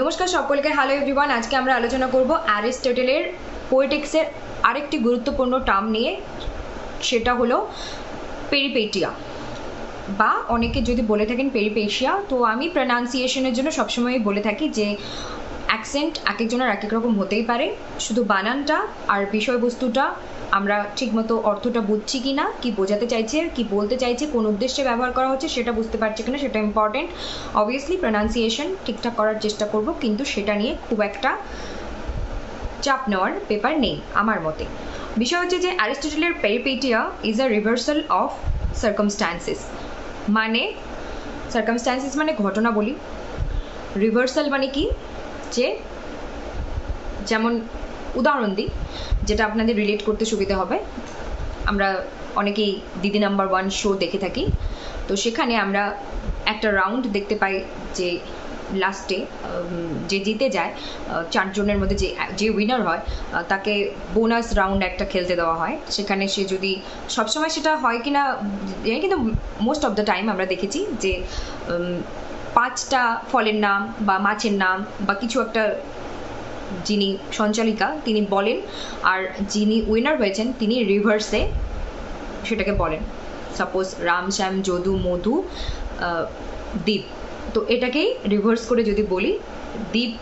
নমস্কার সকলকে hello everyone আজকে আমরা আলোচনা করব অ্যারিস্টটলের পোয়েটিক্সের আরেকটি গুরুত্বপূর্ণ টার্ম নিয়ে, সেটা হলো পেরিপেটিয়া বা অনেকে যদি বলে থাকেন পেরিপেশিয়া তো আমি প্রনাউন্সিয়েশনের জন্য সবসময় বলে থাকি যে অ্যাকসেন্ট এক একজনের এক এক রকম হতেই পারে। শুধু বানানটা আর বিষয়বস্তুটা আমরা ঠিকমতো অর্থটা বুঝছি কি না কি বোঝাতে চাইছে, কি বলতে চাইছে, কোন উদ্দেশ্যে ব্যবহার করা হচ্ছে সেটা বুঝতে পারছি কিনা সেটা ইম্পর্টেন্ট অবভিয়াসলি প্রনাউন্সিয়েশন ঠিকঠাক করার চেষ্টা করব, কিন্তু সেটা নিয়ে খুব একটা চাপ নেওয়ার পেপার নেই আমার মতে। বিষয় হচ্ছে যে অ্যারিস্টটলের peripeteia is a reversal of circumstances মানে সার্কামস্ট্যান্সেস মানে ঘটনা বলি। রিভার্সাল মানে কি? যে, যেমন, উদাহরণ দিই। যেটা আপনাদের রিলেট করতে সুবিধা হবে। আমরা অনেকেই দিদি নাম্বার ওয়ান শো দেখে থাকি। তো সেখানে আমরা একটা রাউন্ড দেখতে পাই যে লাস্টে যে জিতে যায় চারজনের মধ্যে যে যে উইনার হয় তাকে বোনাস রাউন্ড একটা খেলতে দেওয়া হয়। সেখানে সে যদি, সবসময় সেটা হয় কি না কিন্তু মোস্ট অফ দ্য টাইম আমরা দেখেছি যে পাঁচটা ফলের নাম বা মাছের নাম বা কিছু একটা যিনি সঞ্চালিকা, তিনি বলেন, আর যিনি উইনার হয়েছেন, তিনি রিভার্সে সেটাকে বলেন। সাপোজ রাম, শ্যাম, যদু, মধু দ্বীপ তো এটাকেই রিভার্স করে যদি বলি, দীপ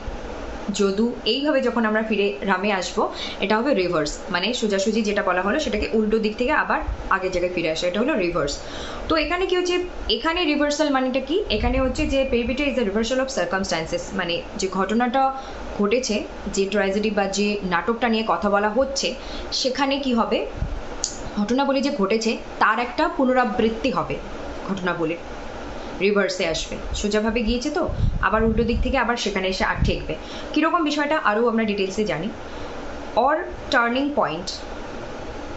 যদু, এইভাবে যখন আমরা ফিরে রামে আসব, এটা হবে রিভার্স মানে সোজাসুজি যেটা বলা হলো, সেটাকে উল্টো দিক থেকে আবার আগের জায়গায় ফিরে আসে, এটা হলো রিভার্স তো এখানে কি হচ্ছে, এখানে রিভার্সাল মানেটা কি? এখানে হচ্ছে যে peripeteia is the reversal of circumstances মানে যে ঘটনাটা ঘটেছে, যে ট্র্যাজেডি বা যে নাটকটা নিয়ে কথা বলা হচ্ছে, সেখানে কি হবে? ঘটনাবলী যে ঘটেছে, তার একটা পুনরাবৃত্তি হবে, ঘটনাবলীর। রিভার্সে আসবে। সোজাভাবে গিয়েছে তো? আবার উল্টো দিক থেকে আবার সেখানে এসে আর ঠেকবে। কীরকম বিষয়টা আরও আমরা ডিটেলসে জানি। অর টার্নিং পয়েন্ট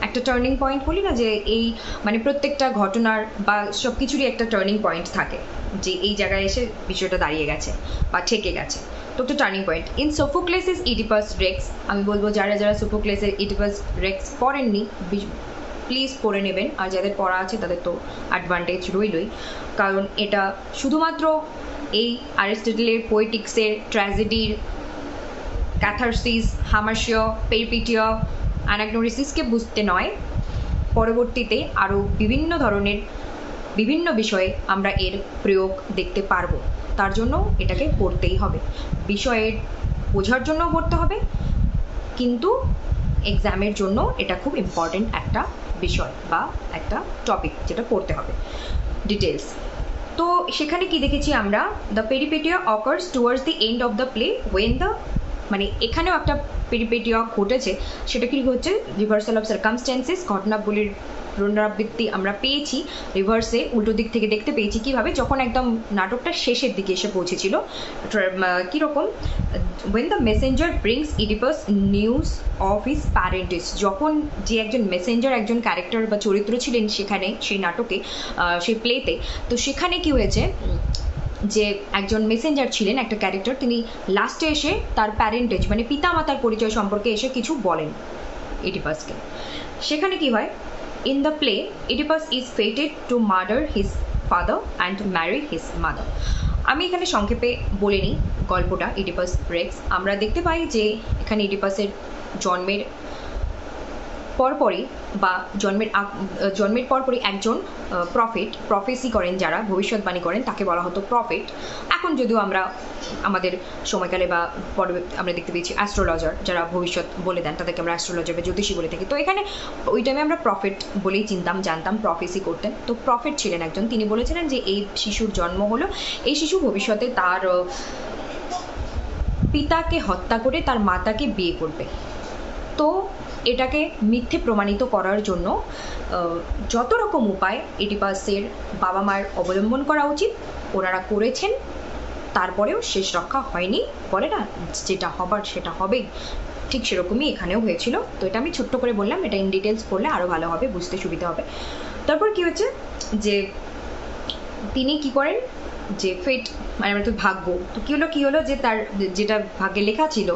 একটা টার্নিং পয়েন্ট বলি না যে এই মানে প্রত্যেকটা ঘটনার বা সব কিছুরই একটা টার্নিং পয়েন্ট থাকে। যে এই জায়গায় এসে বিষয়টা দাঁড়িয়ে গেছে বা ঠেকে গেছে। তো একটা turning point in Sophocles's Oedipus Rex আমি বলব যারা যারা সোফোক্লেসের ইডিপাস রেক্স পড়েননি প্লিজ পড়ে নেবেন। আর যাদের পড়া আছে, তাদের তো অ্যাডভান্টেজ রইলই। কারণ এটা শুধুমাত্র এই অ্যারিস্টটলের পোয়েটিক্সের ট্র্যাজেডির ক্যাথারসিস হামাশিয় পেরপিটিয়া অ্যানাগনোরিসিসকে বুঝতে নয়। পরবর্তীতে আরও বিভিন্ন ধরনের বিভিন্ন বিষয়ে আমরা এর প্রয়োগ দেখতে পারব। তার জন্য এটাকে পড়তেই হবে। বিষয়ের বোঝার জন্য পড়তে হবে। কিন্তু এক্সামের জন্য এটা খুব ইম্পর্টেন্ট একটা বিষয় বা একটা টপিক যেটা পড়তে হবে। ডিটেলস তো সেখানে কি দেখেছি আমরা? The peripeteia occurs towards the end of the play when the মানে এখানেও একটা পেরিপেটিয়া ঘটেছে। সেটা কি হচ্ছে? রিভার্সাল অফ সার্কামস্টেন্সেস ঘটনাবলীর পুনরাবৃত্তি আমরা পেয়েছি রিভার্সে উল্টো দিক থেকে দেখতে পেয়েছি কীভাবে, যখন একদম নাটকটা শেষের দিকে এসে পৌঁছেছিল কীরকম? When the messenger brings Oedipus news of his parents যখন যে একজন মেসেঞ্জার একজন ক্যারেক্টার বা চরিত্র ছিলেন সেখানে, সেই নাটকে সেই প্লেতে তো সেখানে কি হয়েছে? যে একজন মেসেঞ্জার ছিলেন, একটা ক্যারেক্টার তিনি লাস্টে এসে তার প্যারেন্টেজ মানে পিতামাতার পরিচয় সম্পর্কে এসে কিছু বলেন ইডিপাসকে সেখানে কি হয়? In the play is is to to his father father and marry his mother. আমি এখানে সংক্ষেপে বলে নিই গল্পটা ইডিপাস রেক্স আমরা দেখতে পাই যে এখানে ইডিপাসের জন্মের পরপরই বা জন্মের জন্মের পরপরই একজন প্রফেট প্রফেসি করেন যারা, ভবিষ্যৎবাণী করেন, তাকে বলা হতো প্রফেট এখন যদিও আমরা আমাদের সময়কালে বা পরে আমরা দেখতে পেয়েছি অ্যাস্ট্রোলজার যারা ভবিষ্যৎ বলে দেন, তাদেরকে আমরা অ্যাস্ট্রোলজার বা জ্যোতিষী বলে থাকি। তো এখানে ওই টাইমে আমরা প্রফেট বলেই চিনতাম, জানতাম প্রফেসি করতেন। তো প্রফেট ছিলেন একজন। তিনি বলেছিলেন যে এই শিশুর জন্ম হলো, এই শিশু ভবিষ্যতে তার পিতাকে হত্যা করে তার মাতাকে বিয়ে করবে। তো এটাকে মিথ্যে প্রমাণিত করার জন্য যত রকম উপায় এডিপাসের বাবা মার অবলম্বন করা উচিত, ওনারা করেছেন, তারপরেও শেষ রক্ষা হয়নি, বলে না? যেটা হবার সেটা হবেই। ঠিক সেরকমই এখানেও হয়েছিল। তো এটা আমি ছোট্ট করে বললাম, এটা ইন ডিটেলস পড়লে আরও ভালো হবে, বুঝতে সুবিধা হবে। তারপর কি হচ্ছে যে তিনি কি করেন? যে ফেট মানে আমরা তো ভাগ্য। তো কী হলো কী হলো যে তার, যেটা ভাগ্যে লেখা ছিল,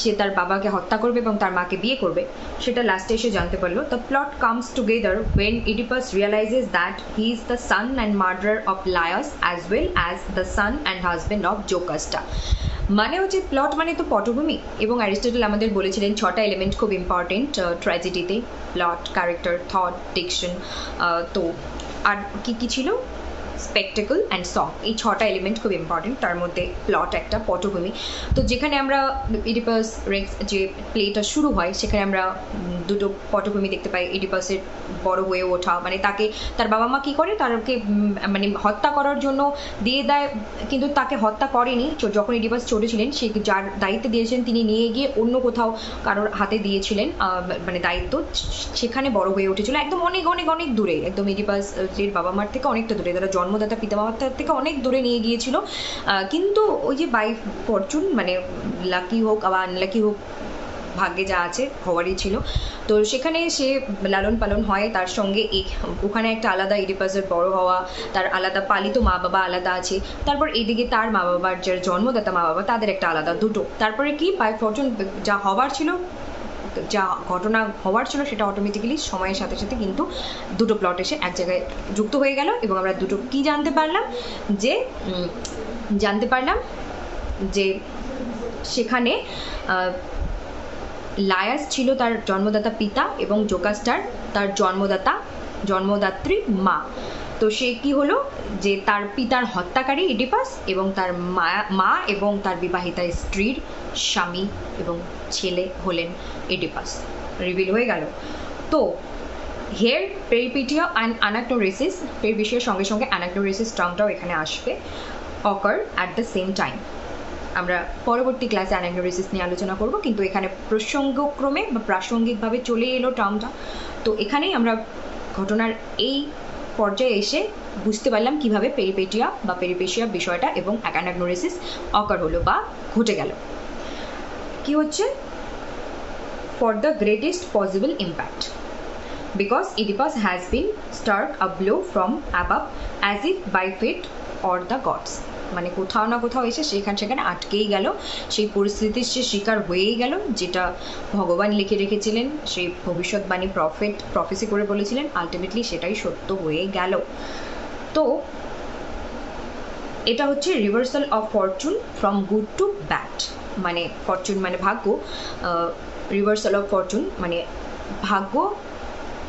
সে তার বাবাকে হত্যা করবে এবং তার মাকে বিয়ে করবে, সেটা লাস্টে এসে জানতে পারল। The plot comes together when Oedipus realises that he is the son and murder of Laius as well as the son and husband of Jocasta মানে হচ্ছে প্লট মানে তো পটভূমি, এবং অ্যারিস্টটল আমাদের বলেছিলেন ছটা এলিমেন্ট খুব ইম্পর্টেন্ট ট্র্যাজেডিতে প্লট ক্যারেক্টার থট ডিকশন তো, আর কী কী ছিল? স্পেকটেকল অ্যান্ড সং এই ছটা এলিমেন্ট খুব ইম্পর্টেন্ট তার মধ্যে প্লট একটা, পটভূমি। তো যেখানে আমরা ইডিপাস রেক্স যে প্লেটা শুরু হয়, সেখানে আমরা দুটো পটভূমি দেখতে পাই। ইডিপাসের বড় হয়ে ওঠা মানে তাকে, তার বাবা মা কী করে? তারকে মানে হত্যা করার জন্য দিয়ে দেয়, কিন্তু তাকে হত্যা করেনি। যখন ইডিপাস ছোট ছিলেন সে যার দায়িত্ব দিয়েছেন, তিনি নিয়ে গিয়ে অন্য কোথাও কারোর হাতে দিয়েছিলেন মানে দায়িত্ব। সেখানে বড় হয়ে উঠেছিল। একদম অনেক অনেক অনেক দূরে। একদম ইডিপাস বাবা মার থেকে অনেকটা দূরে। তারা জন্মদাতা পিতা মাতার থেকে অনেক দূরে নিয়ে গিয়েছিল। কিন্তু ওই যে বাই ফরচুন মানে লাকি হোক আবার আনলাকি হোক, ভাগ্যে যা আছে হওয়ারই ছিল। তো সেখানে সে লালন পালন হয় তার সঙ্গে। ওখানে একটা আলাদা ইডিপাসের বড় হওয়া, তার আলাদা পালিত মা বাবা আলাদা আছে। তারপর এদিকে তার মা বাবার যার জন্মদাতা মা বাবা তাদের একটা আলাদা দুটো। তারপরে কি? বাই ফরচুন যা হওয়ার ছিল যা ঘটনা হওয়ার ছিল সেটা অটোমেটিক্যালি সময়ের সাথে সাথে কিন্তু দুটো প্লট এসে এক জায়গায় যুক্ত হয়ে গেল এবং আমরা দুটো কি জানতে পারলাম? যে জানতে পারলাম যে সেখানে লায়াস ছিল তার জন্মদাতা পিতা এবং জোকাস্টার তার জন্মদাতা, জন্মদাত্রী মা। তো সে কি হলো? যে তার পিতার হত্যাকারী ইডিপাস এবং তার মা এবং তার বিবাহিতা স্ত্রীর স্বামী এবং ছেলে হলেন এডিপাস রিভিল হয়ে গেল। তো হেয়ার পেরিপিটিয়া অ্যান্ড অ্যানাক্টোরেসিস এর বিষয়ের সঙ্গে সঙ্গে অ্যানাক্টোরেসিস টার্মটাও এখানে আসবে occur at the same time আমরা পরবর্তী ক্লাসে অ্যানাগ্নোরিসিস নিয়ে আলোচনা করব, কিন্তু এখানে প্রসঙ্গক্রমে বা প্রাসঙ্গিকভাবে চলে এলো টার্মটা তো এখানেই আমরা ঘটনার এই পর্যায়ে এসে বুঝতে পারলাম কীভাবে পেরিপেটিয়া বা পেরিপেশিয়া বিষয়টা এবং অ্যাকানাগনোরেসিস অকার হলো বা ঘটে গেল। কি হচ্ছে? For the greatest possible impact because Oedipus has been struck a blow from above as if by fate or the gods মানে কোথাও না কোথাও এসে সেখানে সেখানে আটকেই গেল। সেই পরিস্থিতির সে শিকার হয়েই গেল, যেটা ভগবান লিখে রেখেছিলেন, সেই ভবিষ্যৎবাণী প্রফেট প্রফেসি করে বলেছিলেন আলটিমেটলি সেটাই সত্য হয়ে গেল। তো এটা হচ্ছে reversal of fortune from good to bad মানে ফরচুন মানে ভাগ্য রিভার্সাল অফ ফরচুন মানে ভাগ্য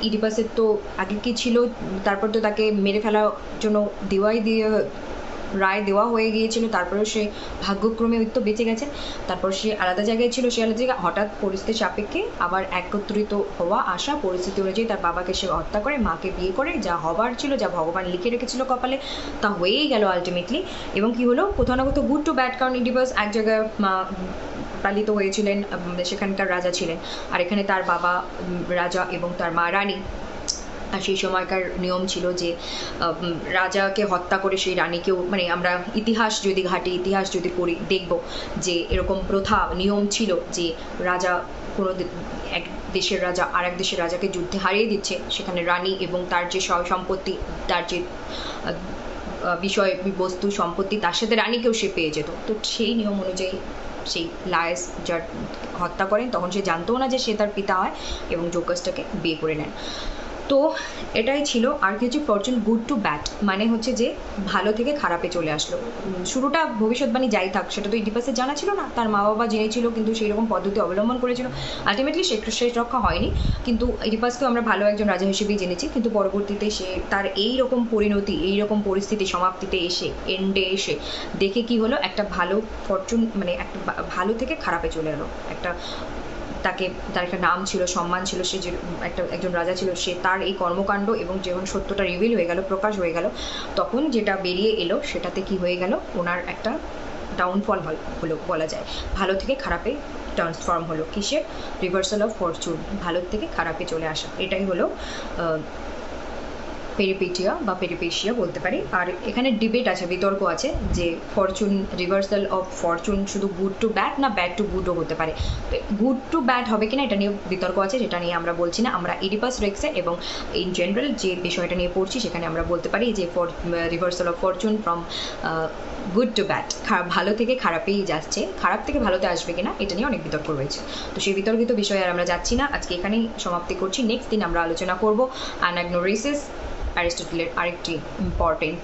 ইডিপাসের তো আগে কি ছিল, তারপর তো তাকে মেরে ফেলার জন্য দেওয়াই দিয়ে রায় দেওয়া হয়ে গিয়েছিল তারপরেও সে ভাগ্যক্রমে ওই তো বেঁচে গেছে, তারপর সে আলাদা জায়গায় ছিল, সে আলাদা জায়গায় হঠাৎ পরিস্থিতির সাপেক্ষে আবার একত্রিত হওয়া আসা পরিস্থিতি অনুযায়ী তার বাবাকে সে হত্যা করে, মাকে বিয়ে করে, যা হবার ছিল, যা ভগবান লিখে রেখেছিল কপালে, তা হয়েই গেল আলটিমেটলি এবং কি হলো? কোথাও না কোথাও গুড টু ব্যাড কারণ ইডিপাস এক জায়গায় পালিত হয়েছিলেন সেখানকার রাজা ছিলেন। আর এখানে তার বাবা রাজা এবং তার মা, রানী। সেই সময়কার নিয়ম ছিল যে রাজাকে হত্যা করে সেই রানীকেও মানে আমরা ইতিহাস যদি ঘাটি, ইতিহাস যদি পড়ি, দেখব যে এরকম প্রথা, নিয়ম ছিল যে রাজা কোনো এক দেশের রাজা আর এক দেশের রাজাকে যুদ্ধে হারিয়ে দিচ্ছে, সেখানে রানী এবং তার যে সম্পত্তি, তার যে বিষয়, বস্তু, সম্পত্তি, তার সাথে রানীকেও সে পেয়ে যেত। তো সেই নিয়ম অনুযায়ী সেই লায়েস যার হত্যা করেন, তখন সে জানতও না যে সে তার পিতা হয় এবং জোকাসটাকে বিয়ে করে নেন। তো এটাই ছিল আর কিছু ফরচুন গুড টু ব্যাড মানে হচ্ছে যে ভালো থেকে খারাপে চলে আসলো। শুরুটা ভবিষ্যৎবাণী যাই থাক, সেটা তো ইডিপাসের জানা ছিল না, তার মা বাবা জেনেছিল কিন্তু সেই রকম পদ্ধতি অবলম্বন করেছিল। আলটিমেটলি সে শেষ রক্ষা হয়নি, কিন্তু ইডিপাসকেও আমরা ভালো একজন রাজা হিসেবেই জেনেছি, কিন্তু পরবর্তীতে সে তার এই রকম পরিণতি, এই রকম পরিস্থিতি সমাপ্তিতে এসে এন্ডে এসে দেখে কি হলো? একটা ভালো ফরচুন মানে একটা ভালো থেকে খারাপে চলে এলো। একটা তাকে, তার একটা নাম ছিল, সম্মান ছিল, সে যে একটা, একজন রাজা ছিল, সে তার এই কর্মকাণ্ড এবং যখন সত্যটা রিভিল হয়ে গেল, প্রকাশ হয়ে গেল, তখন যেটা বেরিয়ে এলো, সেটাতে কি হয়ে গেল? ওনার একটা ডাউনফল হলো বলা যায়। ভালো থেকে খারাপে ট্রান্সফর্ম হলো কিসের? রিভার্সাল অফ ফরচুন ভালো থেকে খারাপে চলে আসা। এটাই হলো পেরিপেটিয়া বা পেরিপেশিয়া বলতে পারি। আর এখানে ডিবেট আছে, বিতর্ক আছে যে ফরচুন রিভার্সাল অফ ফরচুন শুধু গুড টু ব্যাড না ব্যাড টু গুডও হতে পারে। গুড টু ব্যাড হবে কিনা এটা নিয়ে বিতর্ক আছে, যেটা নিয়ে আমরা বলছি না। আমরা ইডিপাস রেক্সে এবং ইন জেনারেল যে বিষয়টা নিয়ে পড়ছি সেখানে আমরা বলতে পারি যে for reversal of fortune from good to bad ভালো থেকে খারাপেই যাচ্ছে। খারাপ থেকে ভালোতে আসবে কিনা এটা নিয়ে অনেক বিতর্ক রয়েছে। তো সেই বিতর্কিত বিষয়ে আর আমরা যাচ্ছি না। আজকে এখানেই সমাপ্তি করছি। নেক্সট দিন আমরা আলোচনা করব অ্যানাগনোরিসিস অ্যারিস্টটলের আরেকটি ইম্পর্টেন্ট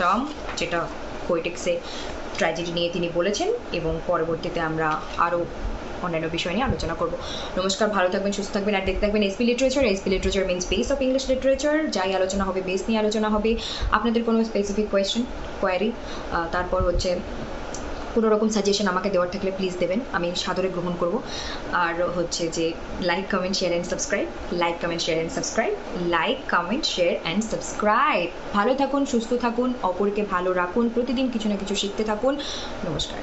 টার্ম যেটা পোয়েটিক্সে ট্র্যাজেডি নিয়ে তিনি বলেছেন এবং পরবর্তীতে আমরা আরও অন্যান্য বিষয় নিয়ে আলোচনা করব। নমস্কার, ভালো থাকবেন, সুস্থ থাকবেন আর দেখতে থাকবেন SP literature SP literature means base of English literature যাই আলোচনা হবে বেস নিয়ে আলোচনা হবে। আপনাদের কোনো স্পেসিফিক কোয়েশ্চেন কোয়ারি তারপর হচ্ছে কোনো রকম সাজেশন আমাকে দেওয়ার থাকলে প্লিজ দেবেন। আমি সাদরে গ্রহণ করব। আর হচ্ছে যে like comment share and subscribe like comment share and subscribe like comment share and subscribe ভালো থাকুন, সুস্থ থাকুন, অপরকে ভালো রাখুন, প্রতিদিন কিছু না কিছু শিখতে থাকুন। নমস্কার।